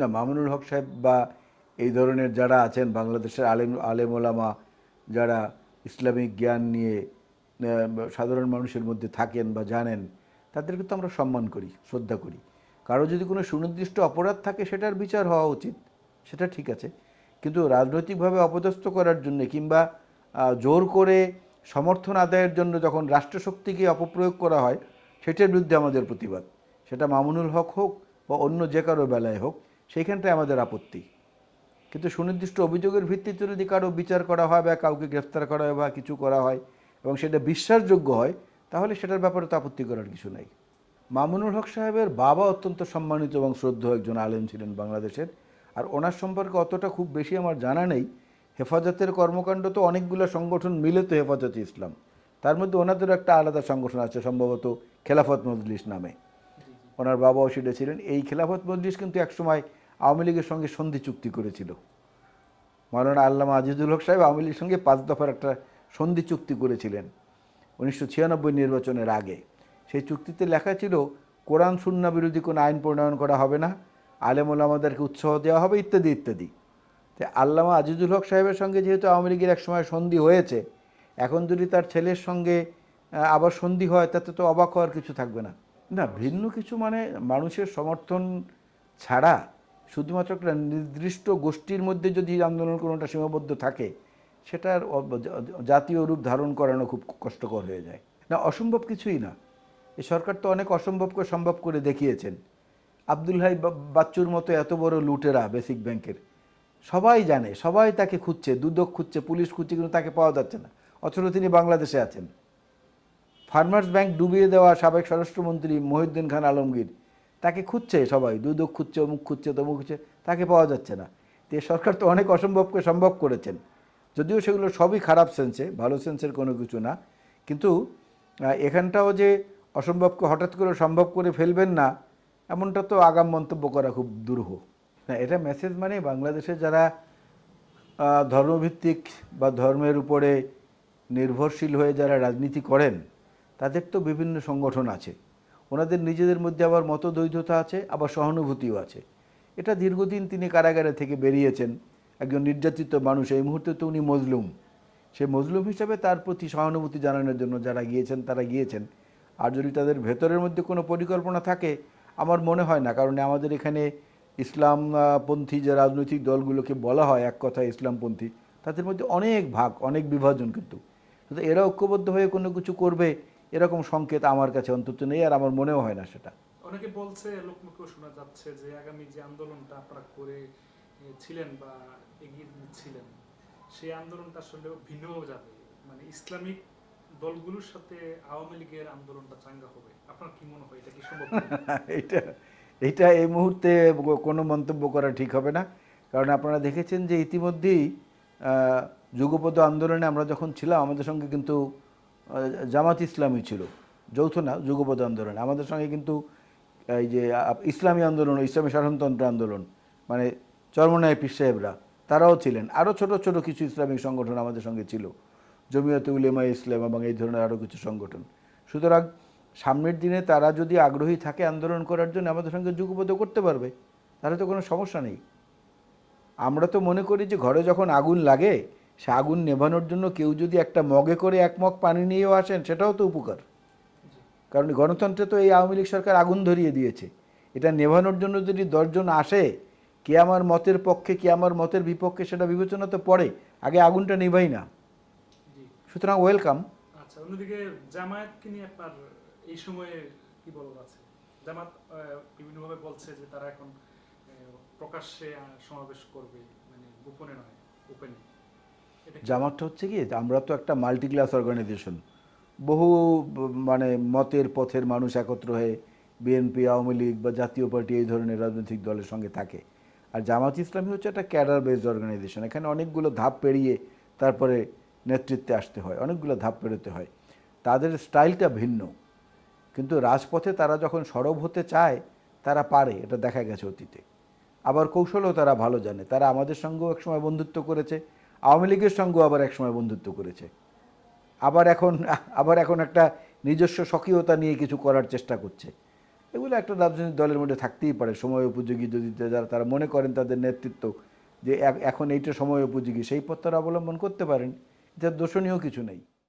না, মামুনুল হক সাহেব বা এই ধরনের যারা আছেন, বাংলাদেশের আলেম আলেম ওলামা যারা ইসলামিক জ্ঞান নিয়ে সাধারণ মানুষের মধ্যে থাকেন বা জানেন, তাদেরকে তো আমরা সম্মান করি, শ্রদ্ধা করি। কারও যদি কোনো সুনির্দিষ্ট অপরাধ থাকে, সেটার বিচার হওয়া উচিত, সেটা ঠিক আছে। কিন্তু রাজনৈতিকভাবে অপদস্থ করার জন্য কিংবা জোর করে সমর্থন আদায়ের জন্য যখন রাষ্ট্রশক্তিকে অপপ্রয়োগ করা হয়, সেটার বিরুদ্ধে আমাদের প্রতিবাদ। সেটা মামুনুল হক হোক বা অন্য যে কারও বেলায় হোক সেইখানটায় আমাদের আপত্তি। কিন্তু সুনির্দিষ্ট অভিযোগের ভিত্তিতে যদি কারও বিচার করা হয় বা কাউকে গ্রেফতার করা হয় বা কিছু করা হয় এবং সেটা বিশ্বাসযোগ্য হয়, তাহলে সেটার ব্যাপারে তো আপত্তি করার কিছু নাই। মামুনুল হক সাহেবের বাবা অত্যন্ত সম্মানিত এবং শ্রদ্ধ একজন আলেম ছিলেন বাংলাদেশের। আর ওনার সম্পর্কে অতটা খুব বেশি আমার জানা নেই। হেফাজতের কর্মকাণ্ড তো অনেকগুলো সংগঠন মিলে তো হেফাজতে ইসলাম। তার মধ্যে ওনাদেরও একটা আলাদা সংগঠন আছে, সম্ভবত খেলাফত মজলিস নামে। ওনার বাবাও সেটা ছিলেন। এই খেলাফত মজলিস কিন্তু একসময় আওয়ামী লীগের সঙ্গে সন্ধি চুক্তি করেছিল। মাওলানা আল্লামা আজিজুল হক সাহেব আওয়ামী লীগের সঙ্গে পাঁচ দফার একটা সন্ধি চুক্তি করেছিলেন উনিশশো ছিয়ানব্বই নির্বাচনের আগে। সেই চুক্তিতে লেখা ছিল, কোরআন শূন্য বিরোধী কোনো আইন প্রণয়ন করা হবে না, আলেম ওলামাদেরকে উৎসাহ দেওয়া হবে, ইত্যাদি ইত্যাদি। তো আল্লামা আজিজুল হক সাহেবের সঙ্গে যেহেতু আওয়ামী লীগের একসময় সন্ধি হয়েছে, এখন যদি তার ছেলের সঙ্গে আবার সন্ধি হয়, তাতে তো অবাক হওয়ার কিছু থাকবে না। না, ভিন্ন কিছু মানে মানুষের সমর্থন ছাড়া শুধুমাত্র একটা নির্দিষ্ট গোষ্ঠীর মধ্যে যদি আন্দোলন কোনোটা সীমাবদ্ধ থাকে, সেটার জাতীয় রূপ ধারণ করানো খুব কষ্টকর হয়ে যায়। না, অসম্ভব কিছুই না। এই সরকার তো অনেক অসম্ভবকে সম্ভব করে দেখিয়েছেন। আব্দুল হাই বাচ্চুর মতো এত বড় লুটেরা বেসিক ব্যাংকের। সবাই জানে, সবাই তাকে খুঁজছে, দুদক খুঁজছে, পুলিশ খুঁজছে, কিন্তু তাকে পাওয়া যাচ্ছে না। অথচ তিনি বাংলাদেশে আছেন। ফার্মার্স ব্যাংক ডুবিয়ে দেওয়া সাবেক স্বরাষ্ট্রমন্ত্রী মহিউদ্দিন খান আলমগীর তাকে খুঁজছে সবাই দুদক খুঁজছে, অমুক খুঁজছে, তমুক খুঁজছে, তাকে পাওয়া যাচ্ছে না। তো সরকার তো অনেক অসম্ভবকে সম্ভব করেছেন। যদিও সেগুলো সবই খারাপ সেন্সে ভালো সেন্সের কোনো কিছু না। কিন্তু এখানটাও যে অসম্ভবকে হঠাৎ করে সম্ভব করে ফেলবেন না, এমনটা তো আগাম মন্তব্য করা খুব দুরূহ। না, এটা মেসেজ মানে বাংলাদেশে যারা ধর্মভিত্তিক বা ধর্মের উপরে নির্ভরশীল হয়ে যারা রাজনীতি করেন, তাদের তো বিভিন্ন সংগঠন আছে। ওনাদের নিজেদের মধ্যে আবার মতদ্বৈধতা আছে, আবার সহানুভূতিও আছে। এটা দীর্ঘদিন তিনি কারাগারে থেকে বেরিয়েছেন। একজন নির্যাতিত মানুষ, এই মুহূর্তে তো উনি মজলুম। সে মজলুম হিসাবে তার প্রতি সহানুভূতি জানানোর জন্য যারা গিয়েছেন, তারা গিয়েছেন। আর যদি তাদের ভেতরের মধ্যে কোনো পরিকল্পনা থাকে, আমার মনে হয় না। কারণ আমাদের এখানে ইসলামপন্থী যে রাজনৈতিক দলগুলোকে বলা হয়, এক কথা ইসলামপন্থী, তাদের মধ্যে অনেক ভাগ, অনেক বিভাজন কিন্তু। কিন্তু এরা ঐক্যবদ্ধ হয়ে কোনো কিছু করবে এরকম সংকেত আমার কাছে অন্তত নেই আর আমার মনেও হয় না সেটা। অনেকে বলছে লোকমুখেও শোনা যাচ্ছে যে আগামী যে আন্দোলনটা আপনারা করে ছিলেন বা এগিয়ে ছিলেন সেই আন্দোলনটা আসলে ভিন্নভাবে যাবে। মানে ইসলামিক দলগুলোর সাথে আওয়ামী লীগের আন্দোলনটা চাঙ্গা হবে। আপনার কি মনে হয় এটা কি সম্ভব? এটা এটা এই মুহূর্তে কোনো মন্তব্য করা ঠিক হবে না। কারণ আপনারা দেখেছেন যে ইতিমধ্যেই যুগপদ আন্দোলনে আমরা যখন ছিলাম আমাদের সঙ্গে কিন্তু জামাত ইসলামী ছিল, যৌথ না যুগপদ আন্দোলন। আমাদের সঙ্গে কিন্তু এই যে ইসলামী আন্দোলন, ইসলামী শাসনতন্ত্র আন্দোলন মানে চরমনায় পীর সাহেবরা, তারাও ছিলেন। আরও ছোট ছোট কিছু ইসলামিক সংগঠন আমাদের সঙ্গে ছিল, জমিয়তে উলেমা ইসলাম এবং এই ধরনের আরও কিছু সংগঠন। সুতরাং সামনের দিনে তারা যদি আগ্রহী থাকে আন্দোলন করার জন্য, আমাদের সঙ্গে যুগপদ করতে পারবে, তাহলে তো কোনো সমস্যা নেই। আমরা তো মনে করি যে ঘরে যখন আগুন লাগে সে আগুন নেভানোর জন্য কেউ যদি একটা মগে করে এক মগ পানি নিয়েও আসেন, সেটাও তো উপকার। কারণ গণতন্ত্রে তো এই আওয়ামী লীগ সরকার আগুন ধরিয়ে দিয়েছে। এটা নেভানোর জন্য যদি দশজন আসে, কে আমার মতের পক্ষে, কে আমার মতের বিপক্ষে সেটা বিবেচনা তো পড়ে। আগে আগুনটা নেভাই না। সুতরাং ওয়েলকাম। আচ্ছা অন্যদিকে নিয়ে এই সময়ে কি আছে? জামাত বিভিন্নভাবে বলছে যে তারা এখন প্রকাশ্যে সমাবেশ করবে মানে গোপনে নয় ওপেনে জামাতটা হচ্ছে কি, আমরা তো একটা মাল্টি ক্লাস অর্গানাইজেশন বহু মানে মতের পথের মানুষ একত্র হয়ে বিএনপি আওয়ামী লীগ বা জাতীয় পার্টি এই ধরনের রাজনৈতিক দলের সঙ্গে থাকে। আর জামাত ইসলামী হচ্ছে একটা ক্যাডার বেসড অর্গানাইজেশন এখানে অনেকগুলো ধাপ পেরিয়ে তারপরে নেতৃত্বে আসতে হয়, অনেকগুলো ধাপ পেরোতে হয়। তাদের স্টাইলটা ভিন্ন। কিন্তু রাজপথে তারা যখন সরব হতে চায়, তারা পারে, এটা দেখা গেছে অতীতে। আবার কৌশলও তারা ভালো জানে। তারা আমাদের সঙ্গেও একসময় বন্ধুত্ব করেছে আওয়ামী লীগের সঙ্গেও আবার একসময় বন্ধুত্ব করেছে। আবার এখন আবার এখন একটা নিজস্ব স্বকীয়তা নিয়ে কিছু করার চেষ্টা করছে। এগুলো একটা রাজনৈতিক দলের মধ্যে থাকতেই পারে, সময় উপযোগী যদি যারা, তারা মনে করেন তাদের নেতৃত্ব যে এখন এইটা সময় উপযোগী, সেই পথ তারা অবলম্বন করতে পারেন। যার দোষণীয় কিছু নেই।